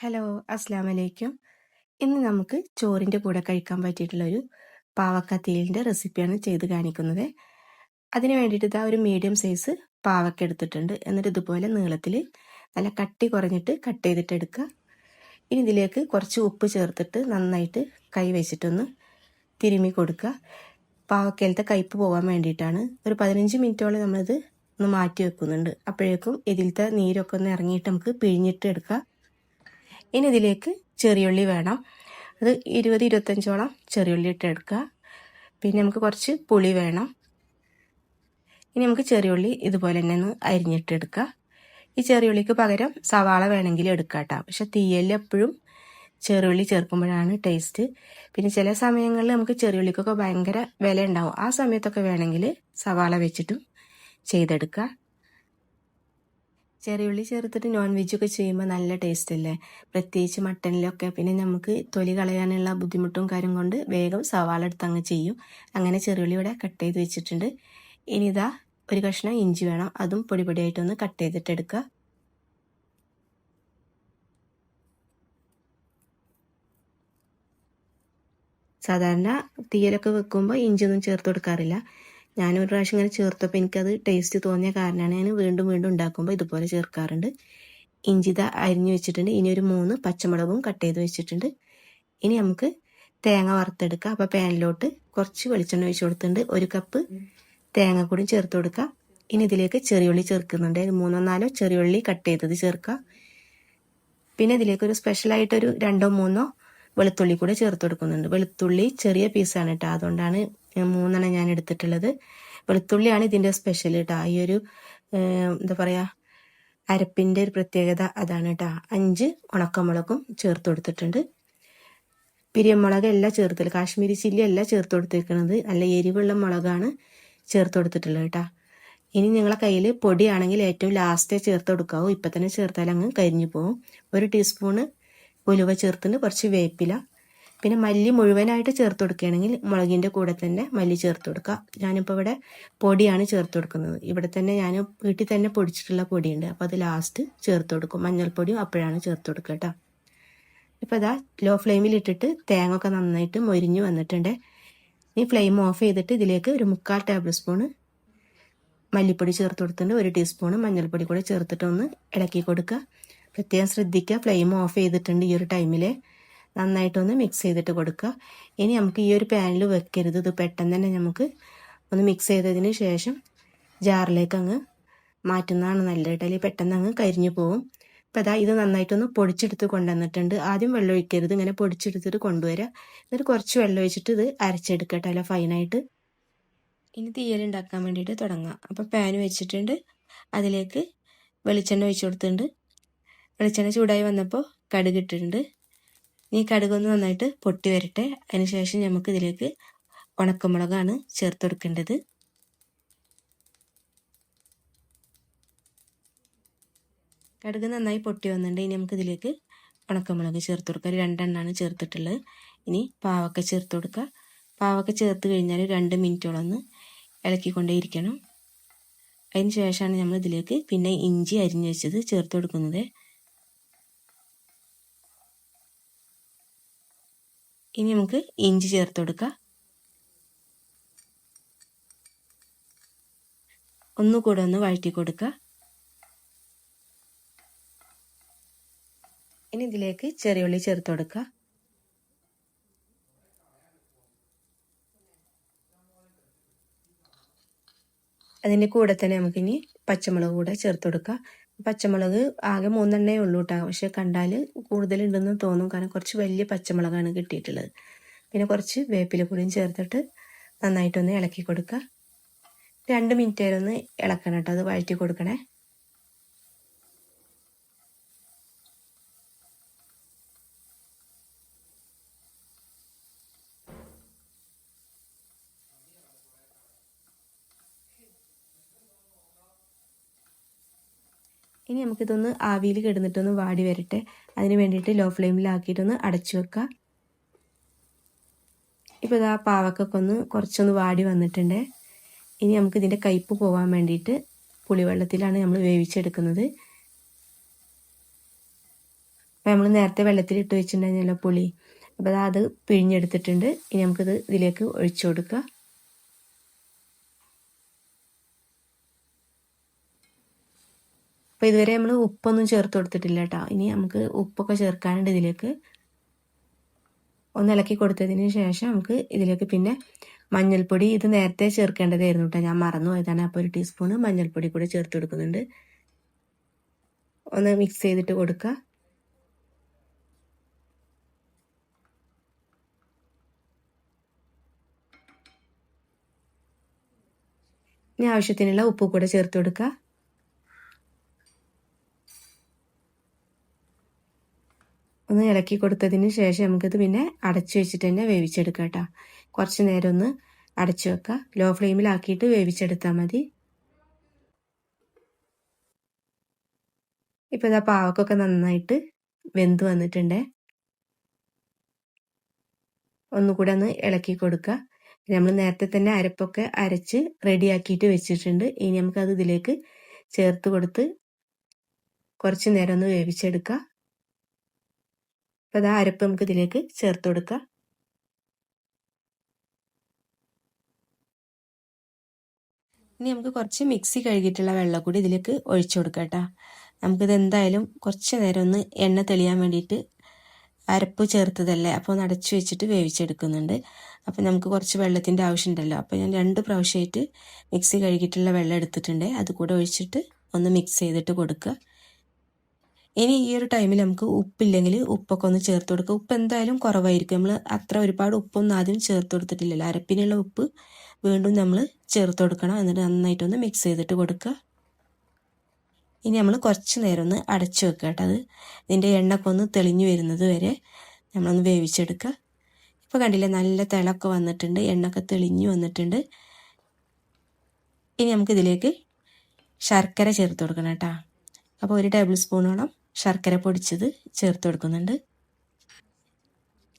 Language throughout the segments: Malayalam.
ഹലോ അസ്സാം വലൈക്കും ഇന്ന് നമുക്ക് ചോറിന്റെ കൂടെ കഴിക്കാൻ പറ്റിയിട്ടുള്ള ഒരു പാവക്ക തീലിന്റെ റെസിപ്പിയാണ് ചെയ്ത് കാണിക്കുന്നത്. അതിന് വേണ്ടിയിട്ട് ഇതാ ഒരു മീഡിയം സൈസ് പാവക്ക എടുത്തിട്ടുണ്ട്. എന്നിട്ട് ഇതുപോലെ നീളത്തിൽ നല്ല കട്ടി കുറഞ്ഞിട്ട് കട്ട് ചെയ്തിട്ട് എടുക്കുക. ഇനി ഇതിലേക്ക് കുറച്ച് ഉപ്പ് ചേർത്തിട്ട് നന്നായിട്ട് കൈ വെച്ചിട്ടൊന്ന് തിരുമ്മി കൊടുക്കുക. പാവക്കയിലത്തെ കയ്പ്പ് പോകാൻ വേണ്ടിയിട്ടാണ്. ഒരു പതിനഞ്ച് മിനിറ്റോളം നമ്മളിത് ഒന്ന് മാറ്റി വെക്കുന്നുണ്ട്. അപ്പോഴേക്കും ഇതിലത്തെ നീരൊക്കെ ഒന്ന് ഇറങ്ങിയിട്ട് നമുക്ക് പിഴിഞ്ഞിട്ട് എടുക്കാം. ഇനി ഇതിലേക്ക് ചെറിയുള്ളി വേണം. അത് ഇരുപത് ഇരുപത്തഞ്ചോളം ചെറിയുള്ളി ഇട്ട് എടുക്കുക. പിന്നെ നമുക്ക് കുറച്ച് പുളി വേണം. ഇനി നമുക്ക് ചെറിയുള്ളി ഇതുപോലെ തന്നെ ഒന്ന് അരിഞ്ഞിട്ടെടുക്കുക ഈ ചെറിയുള്ളിക്ക് പകരം സവാള വേണമെങ്കിൽ എടുക്കാം കേട്ടോ. പക്ഷെ തീയലിൽ എപ്പോഴും ചെറിയുള്ളി ചേർക്കുമ്പോഴാണ് ടേസ്റ്റ്. പിന്നെ ചില സമയങ്ങളിൽ നമുക്ക് ചെറിയുള്ളിക്കൊക്കെ ഭയങ്കര വില ഉണ്ടാവും. ആ സമയത്തൊക്കെ വേണമെങ്കിൽ സവാള വെച്ചിട്ടും ചെയ്തെടുക്കുക. ചെറിയുള്ളി ചേർത്തിട്ട് നോൺ വെജൊക്കെ ചെയ്യുമ്പോൾ നല്ല ടേസ്റ്റ് അല്ലേ? പ്രത്യേകിച്ച് മട്ടനിലൊക്കെ പിന്നെ നമുക്ക് തൊലി കളയാനുള്ള ബുദ്ധിമുട്ടും കാര്യം കൊണ്ട് വേഗം സവാള എടുത്ത് അങ്ങ് ചെയ്യും. അങ്ങനെ ചെറിയുള്ളി ഇവിടെ കട്ട് ചെയ്ത് വെച്ചിട്ടുണ്ട്. ഇനി ഇതാ ഒരു കഷ്ണം ഇഞ്ചി വേണം. അതും പൊടി പൊടിയായിട്ടൊന്ന് കട്ട് ചെയ്തിട്ട് എടുക്കുക. സാധാരണ തീയലൊക്കെ വെക്കുമ്പോൾ ഇഞ്ചിയൊന്നും ചേർത്ത് കൊടുക്കാറില്ല. ഞാൻ ഒരു പ്രാവശ്യം ഇങ്ങനെ ചേർത്തപ്പോൾ എനിക്കത് ടേസ്റ്റ് തോന്നിയ കാരണമാണ് ഞാൻ വീണ്ടും വീണ്ടും ഉണ്ടാക്കുമ്പോൾ ഇതുപോലെ ചേർക്കാറുണ്ട്. ഇഞ്ചിത അരിഞ്ഞു വെച്ചിട്ടുണ്ട്. ഇനി ഒരു മൂന്ന് പച്ചമുളകും കട്ട് ചെയ്ത് വെച്ചിട്ടുണ്ട്. ഇനി നമുക്ക് തേങ്ങ വറുത്തെടുക്കാം. അപ്പോൾ പാനിലോട്ട് കുറച്ച് വെളിച്ചെണ്ണ ഒഴിച്ചു കൊടുത്തിട്ടുണ്ട്. ഒരു കപ്പ് തേങ്ങ കൂടി ചേർത്ത് കൊടുക്കുക. ഇനി ഇതിലേക്ക് ചെറിയുള്ളി ചേർക്കുന്നുണ്ട്. മൂന്നോ നാലോ ചെറിയുള്ളി കട്ട് ചെയ്തത് ചേർക്കുക. പിന്നെ ഇതിലേക്ക് ഒരു സ്പെഷ്യലായിട്ടൊരു രണ്ടോ മൂന്നോ വെളുത്തുള്ളി കൂടെ ചേർത്ത് കൊടുക്കുന്നുണ്ട്. വെളുത്തുള്ളി ചെറിയ പീസാണ് കേട്ടോ അതുകൊണ്ടാണ് മൂന്നെണ്ണം ഞാൻ എടുത്തിട്ടുള്ളത്. വെളുത്തുള്ളിയാണ് ഇതിന്റെ സ്പെഷ്യൽ കേട്ടോ ഈ ഒരു എന്താ പറയുക അരപ്പിന്റെ ഒരു പ്രത്യേകത അതാണ് കേട്ടോ അഞ്ച് ഉണക്കമുളകും ചേർത്ത് കൊടുത്തിട്ടുണ്ട്. പിരിയമുളക് എല്ലാം ചേർത്തില്ല കാശ്മീരി ചില്ലി അല്ല ചേർത്ത് കൊടുത്തിരിക്കുന്നത് നല്ല എരിവുള്ള മുളകാണ് ചേർത്ത് കൊടുത്തിട്ടുള്ളത് കേട്ടോ ഇനി നിങ്ങളെ കയ്യിൽ പൊടിയാണെങ്കിൽ ഏറ്റവും ലാസ്റ്റേ ചേർത്ത് കൊടുക്കാവൂ. ഇപ്പം തന്നെ ചേർത്താൽ അങ്ങ് കരിഞ്ഞു പോകും ഒരു ടീസ്പൂണ് ഉലുവ ചേർത്തിട്ട് കുറച്ച് വേപ്പില പിന്നെ മല്ലി മുഴുവനായിട്ട് ചേർത്ത് കൊടുക്കുകയാണെങ്കിൽ മുളകിന്റെ കൂടെ തന്നെ മല്ലി ചേർത്ത് കൊടുക്കുക. ഞാനിപ്പോൾ ഇവിടെ പൊടിയാണ് ചേർത്ത് കൊടുക്കുന്നത്. ഇവിടെ തന്നെ ഞാൻ വീട്ടിൽ തന്നെ പൊടിച്ചിട്ടുള്ള പൊടിയുണ്ട്. അപ്പോൾ അത് ലാസ്റ്റ് ചേർത്ത് കൊടുക്കും. മഞ്ഞൾപ്പൊടിയും അപ്പോഴാണ് ചേർത്ത് കൊടുക്കുക കേട്ടോ. ഇപ്പോൾ അതാ ലോ ഫ്ലെയിമിൽ ഇട്ടിട്ട് തേങ്ങ ഒക്കെ നന്നായിട്ട് മൊരിഞ്ഞ് വന്നിട്ടുണ്ട്. ഇനി ഫ്ലെയിം ഓഫ് ചെയ്തിട്ട് ഇതിലേക്ക് ഒരു മുക്കാൽ ടേബിൾ സ്പൂണ് മല്ലിപ്പൊടി ചേർത്ത് കൊടുത്തിട്ടുണ്ട്. ഒരു ടീസ്പൂണ് മഞ്ഞൾപ്പൊടി കൂടെ ചേർത്തിട്ടൊന്ന് ഇളക്കി കൊടുക്കുക. പ്രത്യേകം ശ്രദ്ധിക്കുക. ഫ്ലെയിം ഓഫ് ചെയ്തിട്ടുണ്ട് ഈ ഒരു ടൈമിൽ നന്നായിട്ടൊന്ന് മിക്സ് ചെയ്തിട്ട് കൊടുക്കുക. ഇനി നമുക്ക് ഈ ഒരു പാനിൽ വെക്കരുത്. ഇത് പെട്ടെന്ന് തന്നെ നമുക്ക് ഒന്ന് മിക്സ് ചെയ്തതിന് ശേഷം ജാറിലേക്ക് അങ്ങ് മാറ്റുന്നതാണ് നല്ലത് അല്ലെങ്കിൽ പെട്ടെന്ന് അങ്ങ് കരിഞ്ഞു പോകും അപ്പോൾ അതാ ഇത് നന്നായിട്ടൊന്ന് പൊടിച്ചെടുത്ത് കൊണ്ടുവന്നിട്ടുണ്ട്. ആദ്യം വെള്ളം ഒഴിക്കരുത്. ഇങ്ങനെ പൊടിച്ചെടുത്തിട്ട് കൊണ്ടുവരിക എന്നിട്ട് കുറച്ച് വെള്ളം ഒഴിച്ചിട്ട് ഇത് അരച്ചെടുക്കട്ടെ അല്ല ഫൈനായിട്ട് ഇനി തീയൽ ഉണ്ടാക്കാൻ വേണ്ടിയിട്ട് തുടങ്ങാം. അപ്പോൾ പാൻ വെച്ചിട്ടുണ്ട്. അതിലേക്ക് വെളിച്ചെണ്ണ ഒഴിച്ചു കൊടുത്തിട്ടുണ്ട്. വെളിച്ചെണ്ണ ചൂടായി വന്നപ്പോൾ കടുക് ഇട്ടിട്ടുണ്ട്. ഈ കടുകൊന്ന് നന്നായിട്ട് പൊട്ടി വരട്ടെ. അതിനുശേഷം നമുക്ക് ഇതിലേക്ക് ഉണക്കമുളകാണ് ചേർത്ത് കൊടുക്കേണ്ടത്. കടുക് നന്നായി പൊട്ടി വന്നിട്ടുണ്ട്. ഇനി നമുക്ക് ഇതിലേക്ക് ഉണക്കമുളക് ചേർത്ത് കൊടുക്കുക ഒരു രണ്ടെണ്ണമാണ് ചേർത്തിട്ടുള്ളത്. ഇനി പാവക്ക ചേർത്ത് കൊടുക്കുക പാവക്ക ചേർത്ത് കഴിഞ്ഞാൽ രണ്ട് മിനിറ്റോളം ഒന്ന് ഇളക്കിക്കൊണ്ടേയിരിക്കണം. അതിന് ശേഷമാണ് നമ്മൾ ഇതിലേക്ക് പിന്നെ ഇഞ്ചി അരിഞ്ഞു വെച്ചത് ചേർത്ത് കൊടുക്കുന്നത്. ഇനി നമുക്ക് ഇഞ്ചി ചേർത്ത് കൊടുക്കാം. ഒന്നുകൂടെ ഒന്ന് വഴറ്റി കൊടുക്കുക ഇനി ഇതിലേക്ക് ചെറിയ ഉള്ളി ചേർത്ത് കൊടുക്കുക അതിന്റെ കൂടെ തന്നെ നമുക്കിനി പച്ചമുളക് കൂടെ ചേർത്ത് കൊടുക്കുക പച്ചമുളക് ആകെ മൂന്നെണ്ണേ ഉള്ളൂ കേട്ടോ പക്ഷെ കണ്ടാൽ കൂടുതലുണ്ടെന്ന് തോന്നും. കാരണം കുറച്ച് വലിയ പച്ചമുളകാണ് കിട്ടിയിട്ടുള്ളത്. പിന്നെ കുറച്ച് വേപ്പില പൊടിയും ചേർത്തിട്ട് നന്നായിട്ടൊന്ന് ഇളക്കി കൊടുക്കുക. രണ്ട് മിനിറ്റ് വരെ ഒന്ന് ഇളക്കണം കേട്ടോ അത് വഴറ്റി കൊടുക്കണേ. ഇനി നമുക്കിതൊന്ന് ആവിയിൽ കിടന്നിട്ടൊന്ന് വാടി വരട്ടെ. അതിന് വേണ്ടിയിട്ട് ലോ ഫ്ലെയിമിലാക്കിയിട്ടൊന്ന് അടച്ചു വെക്കുക ഇപ്പോൾ ഇതാ പാവക്കൊക്കെ ഒന്ന് കുറച്ചൊന്ന് വാടി വന്നിട്ടുണ്ട്. ഇനി നമുക്ക് ഇതിന്റെ കയ്പ്പ് പോകാൻ വേണ്ടിയിട്ട് പുളിവെള്ളത്തിലാണ് നമ്മൾ വേവിച്ചെടുക്കുന്നത്. അപ്പോൾ നമ്മൾ നേരത്തെ വെള്ളത്തിൽ ഇട്ട് വെച്ചിട്ടുണ്ടായിരുന്നല്ലോ പുളി. അപ്പോൾ അത് പിഴിഞ്ഞെടുത്തിട്ടുണ്ട്. ഇനി നമുക്കിത് ഇതിലേക്ക് ഒഴിച്ചു കൊടുക്കുക അപ്പോൾ ഇതുവരെ നമ്മൾ ഉപ്പൊന്നും ചേർത്ത് കൊടുത്തിട്ടില്ല കേട്ടോ ഇനി നമുക്ക് ഉപ്പൊക്കെ ചേർക്കാനുണ്ട് ഇതിലേക്ക്. ഒന്ന് ഇളക്കി കൊടുത്തതിന് ശേഷം നമുക്ക് ഇതിലേക്ക് പിന്നെ മഞ്ഞൾപ്പൊടി ഇത് നേരത്തെ ചേർക്കേണ്ടതായിരുന്നു കേട്ടോ ഞാൻ മറന്നു പോയതാണ്. അപ്പോൾ ഒരു ടീസ്പൂണ് മഞ്ഞൾപ്പൊടി കൂടെ ചേർത്ത് കൊടുക്കുന്നുണ്ട്. ഒന്ന് മിക്സ് ചെയ്തിട്ട് കൊടുക്കുക ഇനി ആവശ്യത്തിനുള്ള ഉപ്പ് കൂടെ ചേർത്ത് കൊടുക്കുക ഇളക്കി കൊടുത്തതിന് ശേഷം നമുക്കിത് പിന്നെ അടച്ചു വെച്ചിട്ട് തന്നെ വേവിച്ചെടുക്കാം കേട്ടോ. കുറച്ച് നേരം ഒന്ന് അടച്ചു വെക്കുക ലോ ഫ്ലെയിമിലാക്കിയിട്ട് വേവിച്ചെടുത്താൽ മതി. ഇപ്പോൾ ഇതാ പാവക്കൊക്കെ നന്നായിട്ട് വെന്ത് വന്നിട്ടുണ്ട്. ഒന്നുകൂടെ ഒന്ന് ഇളക്കി കൊടുക്കുക നമ്മൾ നേരത്തെ തന്നെ അരപ്പൊക്കെ അരച്ച് റെഡിയാക്കിയിട്ട് വെച്ചിട്ടുണ്ട്. ഇനി നമുക്കത് ഇതിലേക്ക് ചേർത്ത് കൊടുത്ത് കുറച്ച് നേരം ഒന്ന് വേവിച്ചെടുക്കുക അപ്പോൾ അത് അരപ്പ് നമുക്ക് ഇതിലേക്ക് ചേർത്ത് കൊടുക്കുക ഇനി നമുക്ക് കുറച്ച് മിക്സി കഴുകിയിട്ടുള്ള വെള്ളം കൂടി ഇതിലേക്ക് ഒഴിച്ചു കൊടുക്കാം കേട്ടോ. നമുക്കിത് എന്തായാലും കുറച്ച് നേരം ഒന്ന് എണ്ണ തെളിയാൻ വേണ്ടിയിട്ട് അരപ്പ് ചേർത്തതല്ലേ? അപ്പോൾ ഒന്ന് അടച്ചു വെച്ചിട്ട് വേവിച്ചെടുക്കുന്നുണ്ട്. അപ്പോൾ നമുക്ക് കുറച്ച് വെള്ളത്തിന്റെ ആവശ്യമുണ്ടല്ലോ. അപ്പോൾ ഞാൻ രണ്ട് പ്രാവശ്യമായിട്ട് മിക്സി കഴുകിയിട്ടുള്ള വെള്ളം എടുത്തിട്ടുണ്ട്. അത് കൂടെ ഒഴിച്ചിട്ട് ഒന്ന് മിക്സ് ചെയ്തിട്ട് കൊടുക്കുക. ഇനി ഈ ഒരു ടൈമിൽ നമുക്ക് ഉപ്പില്ലെങ്കിൽ ഉപ്പൊക്കെ ഒന്ന് ചേർത്ത് കൊടുക്കുക ഉപ്പ് എന്തായാലും കുറവായിരിക്കും. നമ്മൾ അത്ര ഒരുപാട് ഉപ്പൊന്നും ആദ്യം ചേർത്ത് കൊടുത്തിട്ടില്ലല്ലോ. അരപ്പിനുള്ള ഉപ്പ് വീണ്ടും നമ്മൾ ചേർത്ത് കൊടുക്കണം. എന്നിട്ട് നന്നായിട്ടൊന്ന് മിക്സ് ചെയ്തിട്ട് കൊടുക്കുക ഇനി നമ്മൾ കുറച്ച് നേരം ഒന്ന് അടച്ചു വെക്കുക കേട്ടോ. അത് ഇതിന്റെ എണ്ണൊക്കെ ഒന്ന് തെളിഞ്ഞു വരുന്നത് വരെ നമ്മളൊന്ന് വേവിച്ചെടുക്കുക ഇപ്പോൾ കണ്ടില്ലേ നല്ല തിളക്കം വന്നിട്ടുണ്ട്. എണ്ണൊക്കെ തെളിഞ്ഞു വന്നിട്ടുണ്ട്. ഇനി നമുക്കിതിലേക്ക് ശർക്കര ചേർത്ത് കൊടുക്കണം കേട്ടോ. അപ്പോൾ ഒരു ടേബിൾ സ്പൂണോളം ശർക്കര പൊടിച്ചത് ചേർത്ത് കൊടുക്കുന്നുണ്ട്.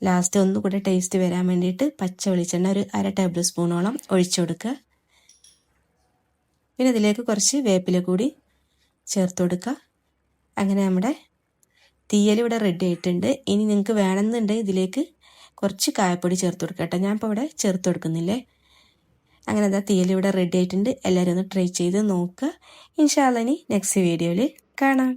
ലാസ്റ്റ് ഒന്നുകൂടെ ടേസ്റ്റ് വരാൻ വേണ്ടിയിട്ട് പച്ച വെളിച്ചെണ്ണ ഒരു അര ടേബിൾ സ്പൂണോളം ഒഴിച്ചു കൊടുക്കുക. പിന്നെ ഇതിലേക്ക് കുറച്ച് വേപ്പില കൂടി ചേർത്ത് കൊടുക്കുക. അങ്ങനെ നമ്മുടെ തീയൽ ഇവിടെ റെഡി ആയിട്ടുണ്ട്. ഇനി നിങ്ങൾക്ക് വേണമെന്നുണ്ടെങ്കിൽ ഇതിലേക്ക് കുറച്ച് കായപ്പൊടി ചേർത്ത് കൊടുക്കുക കേട്ടോ. ഞാൻ ഇപ്പോൾ ഇവിടെ ചേർത്ത് കൊടുക്കുന്നില്ലേ? അങ്ങനെ എന്താ തീയൽ ഇവിടെ റെഡി ആയിട്ടുണ്ട്. എല്ലാവരും ഒന്ന് ട്രൈ ചെയ്ത് നോക്കുക. ഇൻഷാല്ല ഇനി നെക്സ്റ്റ് വീഡിയോയിൽ കാണാം.